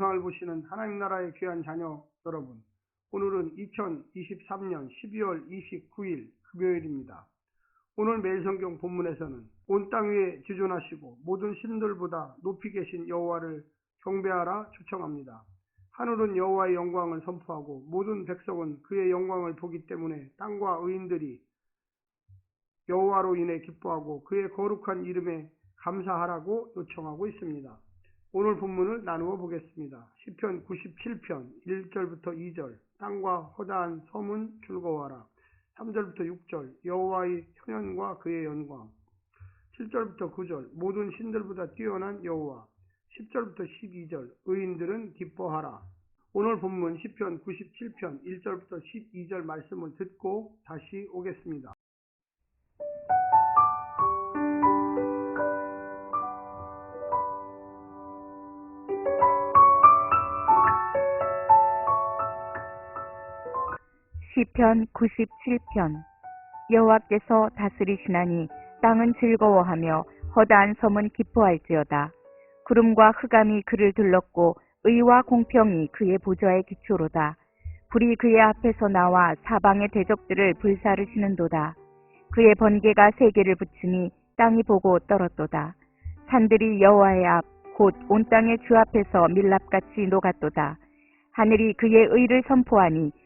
이 영상을 보시는 하나님 나라의 귀한 자녀 여러분, 오늘은 2023년 12월 29일 금요일입니다. 오늘 매일성경 본문에서는 온 땅 위에 지존하시고 모든 신들보다 높이 계신 여호와를 경배하라 초청합니다. 하늘은 여호와의 영광을 선포하고 모든 백성은 그의 영광을 보기 때문에 땅과 의인들이 여호와로 인해 기뻐하고 그의 거룩한 이름에 감사하라고 요청하고 있습니다. 오늘 본문을 나누어 보겠습니다. 시편 97편 1절부터 2절 땅과 허다한 섬은 즐거워하라. 3절부터 6절 여호와의 현현과 그의 영광 7절부터 9절 모든 신들보다 뛰어난 여호와 10절부터 12절 의인들은 기뻐하라. 오늘 본문 시편 97편 1절부터 12절 말씀을 듣고 다시 오겠습니다. 시편 97편 여호와께서 다스리시나니 땅은 즐거워하며 허다한 섬은 기뻐할지어다. 구름과 흑암이 그를 둘렀고 의와 공평이 그의 보좌의 기초로다. 불이 그의 앞에서 나와 사방의 대적들을 불사르시는도다. 그의 번개가 세계를 붙이니 땅이 보고 떨었도다. 산들이 여호와의 앞 곧 온 땅의 주 앞에서 밀랍같이 녹았도다. 하늘이 그의 의를 선포하니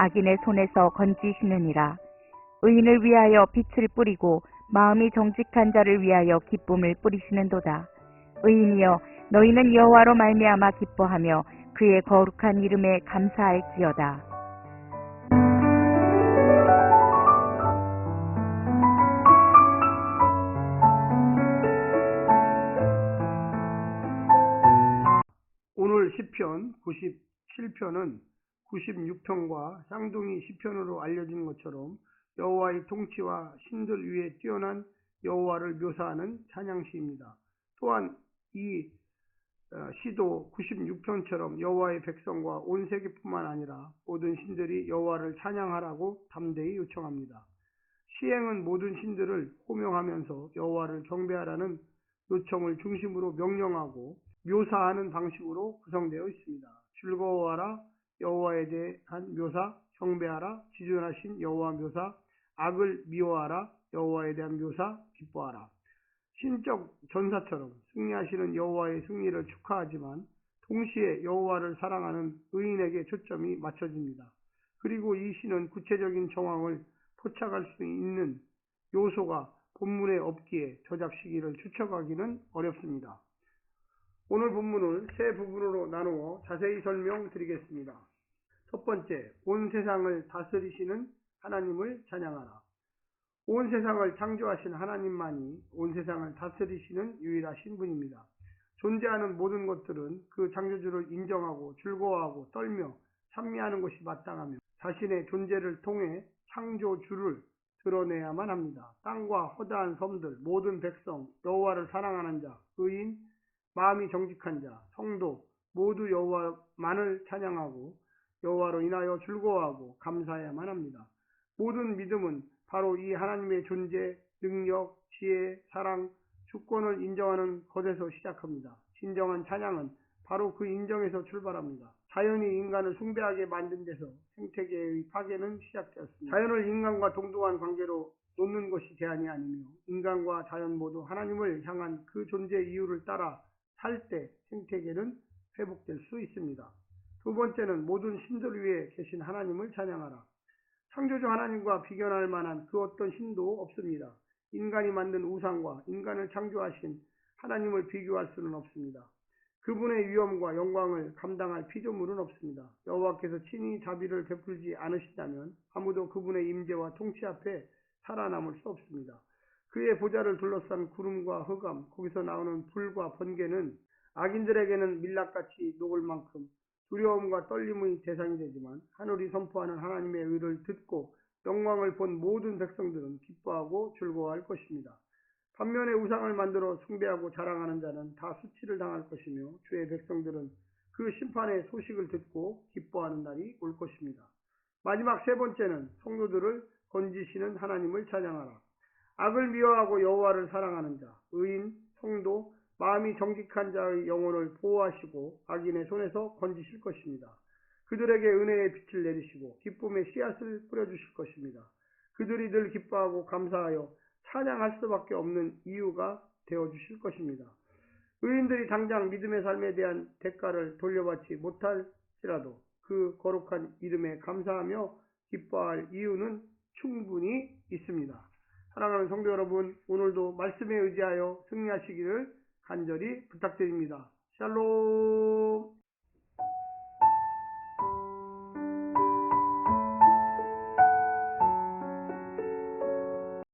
악인의 손에서 건지시느니라. 의인을 위하여 빛을 뿌리고 마음이 정직한 자를 위하여 기쁨을 뿌리시는도다. 의인이여 너희는 여호와로 말미암아 기뻐하며 그의 거룩한 이름에 감사할지어다. 오늘 시편 97편은 96편과 쌍둥이 시편으로 알려진 것처럼 여호와의 통치와 신들 위에 뛰어난 여호와를 묘사하는 찬양시입니다. 또한 이 어, 시도 96편처럼 여호와의 백성과 온 세계뿐만 아니라 모든 신들이 여호와를 찬양하라고 담대히 요청합니다. 시행은 모든 신들을 호명하면서 여호와를 경배하라는 요청을 중심으로 명령하고 묘사하는 방식으로 구성되어 있습니다. 즐거워하라, 여호와에 대한 묘사, 경배하라, 지존하신 여호와 묘사, 악을 미워하라, 여호와에 대한 묘사, 기뻐하라. 신적 전사처럼 승리하시는 여호와의 승리를 축하하지만 동시에 여호와를 사랑하는 의인에게 초점이 맞춰집니다. 그리고 이 시는 구체적인 정황을 포착할 수 있는 요소가 본문에 없기에 저작 시기를 추측하기는 어렵습니다. 오늘 본문을 세 부분으로 나누어 자세히 설명드리겠습니다. 첫 번째, 온 세상을 다스리시는 하나님을 찬양하라. 온 세상을 창조하신 하나님만이 온 세상을 다스리시는 유일하신 분입니다. 존재하는 모든 것들은 그 창조주를 인정하고 즐거워하고 떨며 찬미하는 것이 마땅하며 자신의 존재를 통해 창조주를 드러내야만 합니다. 땅과 허다한 섬들, 모든 백성, 여호와를 사랑하는 자, 의인, 마음이 정직한 자, 성도 모두 여호와만을 찬양하고 여호와로 인하여 즐거워하고 감사해야만 합니다. 모든 믿음은 바로 이 하나님의 존재, 능력, 지혜, 사랑, 주권을 인정하는 것에서 시작합니다. 진정한 찬양은 바로 그 인정에서 출발합니다. 자연이 인간을 숭배하게 만든 데서 생태계의 파괴는 시작되었습니다. 자연을 인간과 동등한 관계로 놓는 것이 대안이 아니며 인간과 자연 모두 하나님을 향한 그 존재 이유를 따라 살 때 생태계는 회복될 수 있습니다. 두 번째는 모든 신들 위에 계신 하나님을 찬양하라. 창조주 하나님과 비견할 만한 그 어떤 신도 없습니다. 인간이 만든 우상과 인간을 창조하신 하나님을 비교할 수는 없습니다. 그분의 위엄과 영광을 감당할 피조물은 없습니다. 여호와께서 친히 자비를 베풀지 않으시다면 아무도 그분의 임재와 통치 앞에 살아남을 수 없습니다. 그의 보좌를 둘러싼 구름과 흑암, 거기서 나오는 불과 번개는 악인들에게는 밀락같이 녹을 만큼 두려움과 떨림의 대상이 되지만 하늘이 선포하는 하나님의 의를 듣고 영광을 본 모든 백성들은 기뻐하고 즐거워할 것입니다. 반면에 우상을 만들어 숭배하고 자랑하는 자는 다 수치를 당할 것이며 주의 백성들은 그 심판의 소식을 듣고 기뻐하는 날이 올 것입니다. 마지막 세 번째는 성도들을 건지시는 하나님을 찬양하라. 악을 미워하고 여호와를 사랑하는 자, 의인, 성도, 마음이 정직한 자의 영혼을 보호하시고 악인의 손에서 건지실 것입니다. 그들에게 은혜의 빛을 내리시고 기쁨의 씨앗을 뿌려주실 것입니다. 그들이 늘 기뻐하고 감사하여 찬양할 수밖에 없는 이유가 되어주실 것입니다. 의인들이 당장 믿음의 삶에 대한 대가를 돌려받지 못할지라도 그 거룩한 이름에 감사하며 기뻐할 이유는 충분히 있습니다. 사랑하는 성도 여러분, 오늘도 말씀에 의지하여 승리하시기를 간절히 부탁드립니다. 샬롬!